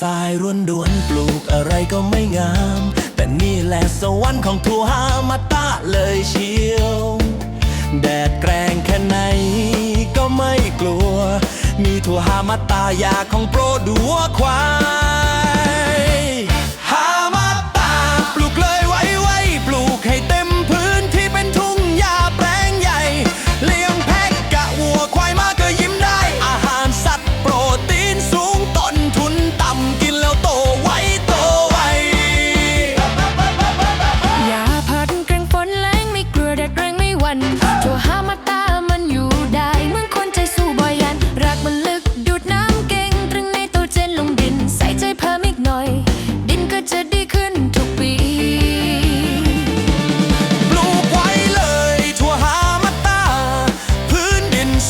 ทรายร่วนด่วนปลูกอะไรก็ไม่งาม แต่นี่แหละสวรรค์ของทูฮามาตาเลยเชียว แดดแกรงแค่ไหนก็ไม่กลัว มีทูฮามาตายาของโปรดัวควาย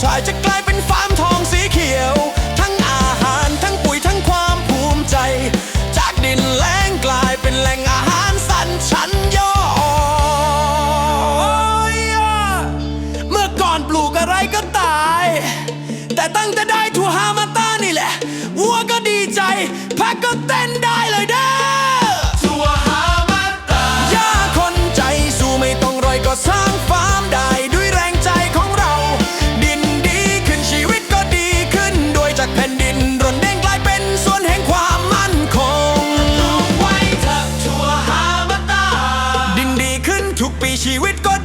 ชายจะกลายเป็นฟาร์มทองสีเขียว ทั้งอาหารทั้งปุ๋ยทั้งความภูมิใจ จากดินแล้งกลายเป็นแหล่งอาหารสันชั้นยอดเมื่อก่อนปลูกอะไรก็ตาย แต่ตั้งแต่ได้ทูฮามาตานี่แหละ วัวก็ดีใจผักก็เต้นได้ she with go